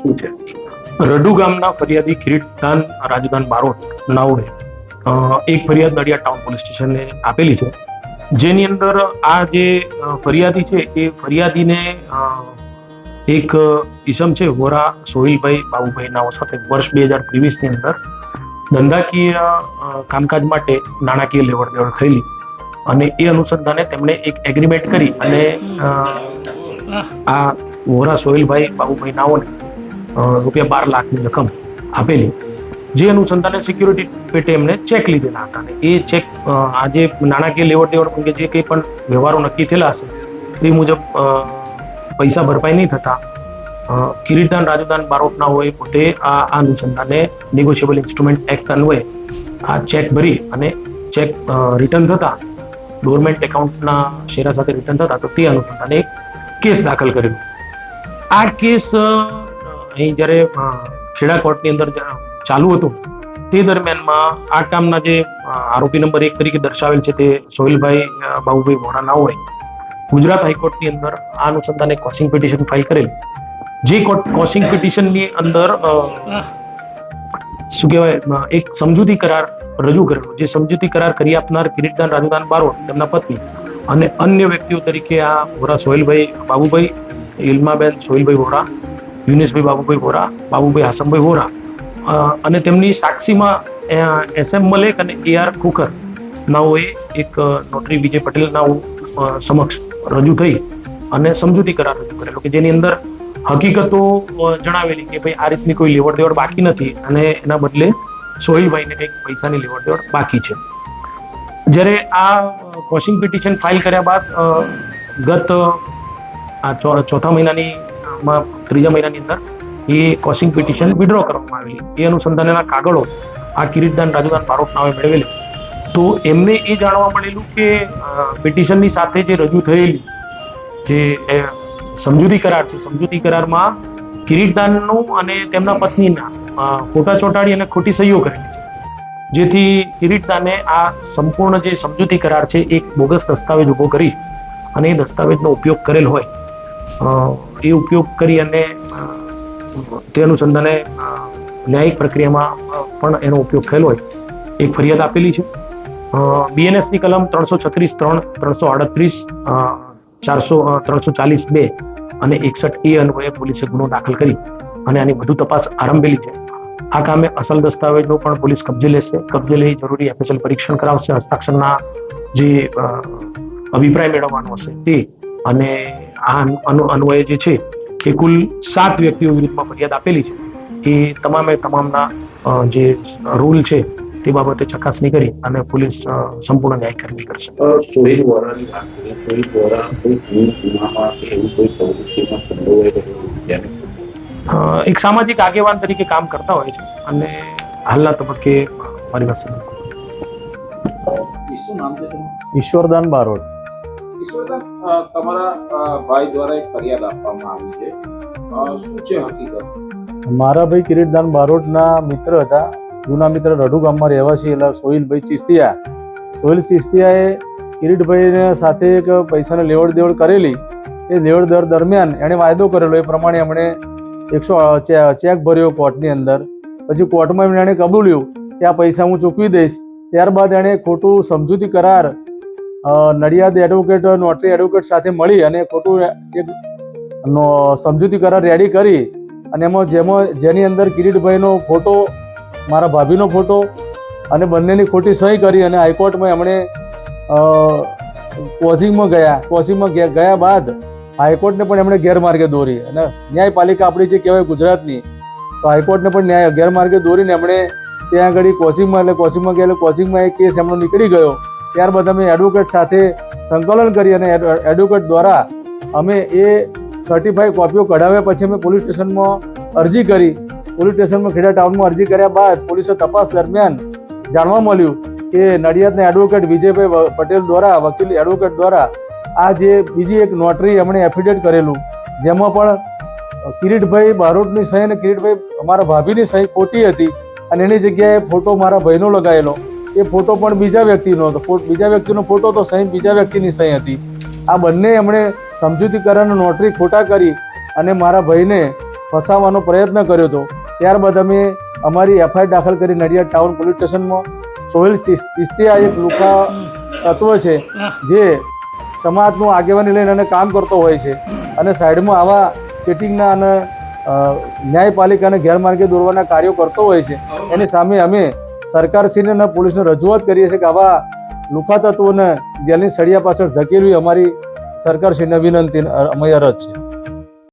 શું છે? રડુ ગામના ફરિયાદી કિરીટદાન રાજદાન બારોટ નાઓડે એક ફરિયાદ નડિયાદ ટાઉન પોલીસ સ્ટેશને આપેલી છે. જેની અંદર આ જે ફરિયાદી છે એ ફરિયાદીને એક ઈસમ છે વોરા સોહિલભાઈ બાબુભાઈ નાઓ સાથે વર્ષ બે હજાર ત્રેવીસની અંદર ધંધાકીય કામકાજ માટે નાણાકીય લેવડ દેવડ થયેલી અને એ અનુસંધાને તેમણે એક એગ્રીમેન્ટ કરી અને આ વોરા સોહિલભાઈ બાબુભાઈ નાઓને રૂપિયા બાર લાખની રકમ આપેલી. જે અનુસંધાને સિક્યુરિટી પેટે એમને ચેક લીધેલા હતા. અને એ ચેક આ જે નાણાકીય લેવડ દેવડ અંગે જે કંઈ પણ વ્યવહારો નક્કી થયેલા હશે, તે મુજબ પૈસા ભરપાઈ નહીં થતા કિરીટદાન, રાજદાન, બારોટના હોય, પોતે આ અનુસંધાને નેગોશિયેબલ ઇન્સ્ટ્રુમેન્ટ એક્ટ અન્વયે આ ચેક ભરી અને ચેક રિટર્ન થતા ડોરમેન્ટ એકાઉન્ટના શેરા સાથે રિટર્ન થતા, તો તે અનુસંધાને એક કેસ દાખલ કર્યો. આ કેસ અહીં જ્યારે ખેડા કોર્ટની અંદર ચાલુ હતું, તે દરમિયાનમાં આ કામના જે આરોપી નંબર એક તરીકે દર્શાવેલ છે તે સોહિલભાઈ બાબુભાઈ વોરા ના હોય. ગુજરાત હાઈકોર્ટની અંદર આ અનુસંધાને કોસિંગ પિટિશન ફાઇલ કરેલ. જે કોસિંગ પિટિશનની અંદર શું કહેવાય એક સમજૂતી કરાર રજૂ કરેલો, જે સમજૂતી કરાર કરી આપનાર કિરીટદાન રાજુદાન બારોટ, તેમના પત્ની અને અન્ય વ્યક્તિઓ તરીકે આ વોરા સોહેલભાઈ, બાબુભાઈ ઇલ્માબેન સોહિલભાઈ વોરા યુનિસભાઈ બાબુભાઈ વોરા, બાબુભાઈ હાસમભાઈ વોરા અને તેમની સાક્ષીમાં એસ એમ મલેક અને એ આર ખુખર નાઓએ એક નોટરી વિજય પટેલ નાઓ સમક્ષ રજૂ થઈ અને સમજૂતી કરાર રજૂ કરેલો કે જેની અંદર હકીકતો જણાવેલી કે ભાઈ આ રીતની કોઈ લેવડ દેવડ બાકી નથી અને એના બદલે સોહિલભાઈને કંઈક પૈસાની લેવડ દેવડ બાકી છે. જ્યારે આ કોશિંગ પિટિશન ફાઇલ કર્યા બાદ ગત, આ ચોથા મહિનાની માં ત્રીજા મહિનાની અંદર એ કોસિંગ પિટિશન વિડ્રો કરવામાં આવેલી. એ અનુસંધાનના કાગળો, આ કિરીટદાન રાજુદાન બારોટ નામે મેળવેલી. તો એમને એ જાણવા મળેલું કે પિટિશનની સાથે જે રજૂ થયેલી, જે સમજૂતી કરાર છે, સમજૂતી કરારમાં કિરીટદાનનું અને તેમના પત્નીના ખોટા ચોંટાડી અને ખોટી સહીઓ કરેલી છે. જેથી કિરીટદાને આ સંપૂર્ણ જે સમજૂતી કરાર છે, એક બોગસ દસ્તાવેજ ઊભો કરી અને એ દસ્તાવેજનો ઉપયોગ કરેલ હોય. એ ઉપયોગ કરી અને તે અનુસંધાને ન્યાયિક પ્રક્રિયામાં પણ એનો ઉપયોગ થયેલો હોય. એક ફરિયાદ આપેલી છે. બીએનએસની કલમ ત્રણસો છત્રીસ ત્રણ, ત્રણસો આડત્રીસ ચારસો ત્રણસો ચાલીસ બે અને એકસઠ એ અન્વયે પોલીસે ગુનો દાખલ કરી અને આની વધુ તપાસ આરંભેલી છે. આ કામે અસલ દસ્તાવેજનો પણ પોલીસ કબજે લેશે. કબજે લઈ જરૂરી એફએસએલ પરીક્ષણ કરાવશે. હસ્તાક્ષરના જે અભિપ્રાય મેળવવાનો હશે તે અને આ અનુ- અનુ અન્વયે જે છે એ કુલ સાત વ્યક્તિઓ વિરુદ્ધમાં ફરિયાદ આપેલી છે. એ તમામે તમામના જે રૂલ છે તે બાબતે ચકાસણી કરી અને પોલીસ સંપૂર્ણ ન્યાય કરવી કરશે. સોહિલ વોરાની વાત કરીએ સોહિલ વોરા કોઈ ગુનામાં કે એવું કોઈ પ્રવૃત્તિમાં સંડોવાયેલો હોય જેને અ, એક સામાજિક આગેવાન તરીકે કામ કરતા હોય છે અને હાલના તબક્કે મારી પાસે ઈશ્વરદાન બારોટ. મારા ભાઈ કિરીટદાન બારોટના મિત્ર હતા. જૂના મિત્ર રઢુ ગામમાં રહેવાસી એટલે સોહિલભાઈ ચિસ્તિયા. સોહિલ ચિસ્તિયાએ કિરીટભાઈને સાથે એક પૈસાની લેવડ દેવડ કરેલી. એ લેવડ દર દરમિયાન એણે વાયદો કરેલો. એ પ્રમાણે એમણે એકસો ચેક ભર્યો કોર્ટની અંદર. પછી કોર્ટમાં એણે કબૂલ્યું કે આ પૈસા હું ચૂકવી દઈશ. ત્યારબાદ એણે ખોટું સમજૂતી કરાર નડિયાદ એડવોકેટ નોટરી એડવોકેટ સાથે મળી અને ખોટું એક સમજૂતી કરાર રેડી કરી અને એમાં જેમાં, જેની અંદર કિરીટભાઈનો ફોટો, મારા ભાભીનો ફોટો અને બંનેની ખોટી સહી કરી અને હાઈકોર્ટમાં એમણે કોઝિંગમાં ગયા. કોઝિંગમાં ગયા બાદ હાઈકોર્ટને પણ એમણે ગેરમાર્ગે દોરી. અને ન્યાયપાલિકા આપણી જે કહેવાય ગુજરાતની, તો હાઈકોર્ટને પણ ન્યાય, ગેરમાર્ગે દોરીને એમણે ત્યાં આગળ કોચિંગમાં એટલે કોચિંગમાં ગયા એટલે કોચિંગમાં એ કેસ એમનો નીકળી ગયો. ત્યારબાદ અમે એડવોકેટ સાથે સંકલન કરી અને એડ- એડવોકેટ દ્વારા અમે એ સર્ટિફાઈ કોપીઓ કઢાવ્યા. પછી અમે પોલીસ સ્ટેશનમાં અરજી કરી. પોલીસ સ્ટેશનમાં ખેડા ટાઉનમાં અરજી કર્યા બાદ પોલીસે તપાસ દરમિયાન જાણવા મળ્યું કે નડિયાદના એડવોકેટ વિજયભાઈ પટેલ દ્વારા, વકીલ એડવોકેટ દ્વારા આ જે બીજી એક નોટરી એમણે એફિડેટ કરેલું, જેમાં પણ કિરીટભાઈ બારોટની સહી અને કિરીટભાઈ અમારા ભાભીની સહી ખોટી હતી અને એની જગ્યાએ ફોટો મારા ભાઈનો લગાવેલો એ ફોટો પણ બીજા વ્યક્તિનો હતો. બીજા વ્યક્તિનો ફોટો તો સહી, બીજા વ્યક્તિની સહી હતી. આ બંને એમણે સમજૂતી કરારનો નોટરી ખોટા કરી અને મારા ભાઈને ફસાવવાનો પ્રયત્ન કર્યો હતો. ત્યારબાદ અમે અમારી એફઆઈઆર દાખલ કરી નડિયાદ ટાઉન પોલીસ સ્ટેશનમાં. સોહેલ ચિસ- ચિસ્તિયા એક લુકા તત્વ છે, જે સમાજનું આગેવાની લઈને અને કામ કરતો હોય છે અને સાઈડમાં આવા ચીટિંગના અને ન્યાયપાલિકાને ગેરમાર્ગે દોરવાના કાર્યો કરતો હોય છે. એની સામે અમે સરકારશ્રીને અને પોલીસને રજૂઆત કરીએ છીએ કે આવા લુખા તત્વોને જેલની સળિયા પાછળ ધકેલવી અમારી સરકારશ્રીને વિનંતી અમે અરજ છે.